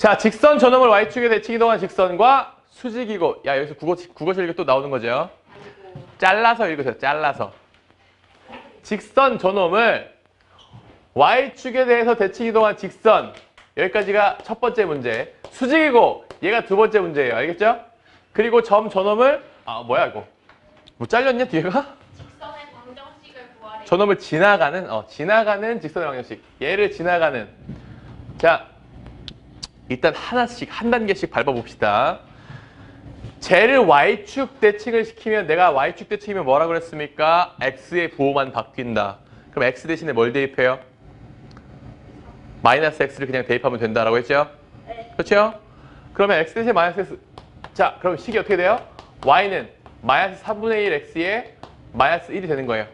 자, 직선 저놈을 y축에 대칭 이동한 직선과 수직이고 야, 여기서 국어 국어 실력 또 나오는 거죠. 잘라서 읽으세요. 잘라서. 직선 저놈을 y축에 대해서 대칭 이동한 직선. 여기까지가 첫 번째 문제. 수직이고 얘가 두 번째 문제예요. 알겠죠? 그리고 점 저놈을 아, 뭐야 이거? 뭐 잘렸냐 뒤에가? 직선의 방정식을 구하래. 저놈을 지나가는 어 지나가는 직선의 방정식 얘를 지나가는 자 일단 하나씩 한 단계씩 밟아봅시다 쟤를 y축 대칭을 시키면 내가 y축 대칭이면 뭐라 그랬습니까 x의 부호만 바뀐다 그럼 x 대신에 뭘 대입해요 마이너스 x를 그냥 대입하면 된다라고 했죠 네. 그렇죠 그러면 x 대신에 마이너스 x 자 그럼 식이 어떻게 돼요 y는 마이너스 3분의 1 x에 마이너스 1이 되는 거예요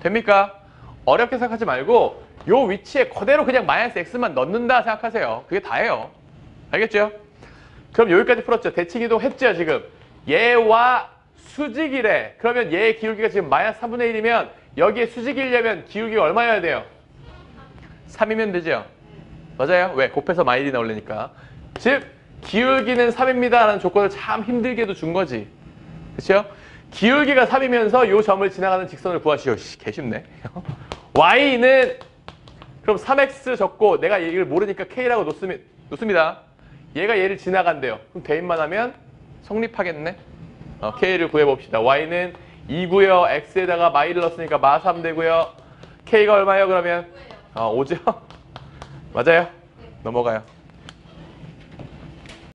됩니까? 어렵게 생각하지 말고 요 위치에 그대로 그냥 마이너스 x만 넣는다 생각하세요. 그게 다예요. 알겠죠? 그럼 여기까지 풀었죠. 대칭 이동 했죠, 지금. 얘와 수직이래. 그러면 얘의 기울기가 지금 마이너스 3분의 1이면 여기에 수직이려면 기울기가 얼마여야 돼요? 3이면 되죠? 맞아요. 왜? 곱해서 마일이 나오려니까. 즉, 기울기는 3입니다. 라는 조건을 참 힘들게도 준 거지. 그렇죠? 기울기가 3이면서 요 점을 지나가는 직선을 구하시오. 씨, 개쉽네. y는 그럼 3x 적고 내가 이걸 모르니까 k라고 놓습니, 놓습니다. 얘가 얘를 지나간대요. 그럼 대입만 하면 성립하겠네. 어, k를 구해봅시다. y는 2고요. x에다가 마이를 넣었으니까 마3 되고요. k가 얼마예요 그러면? 어, 5죠? 맞아요? 넘어가요.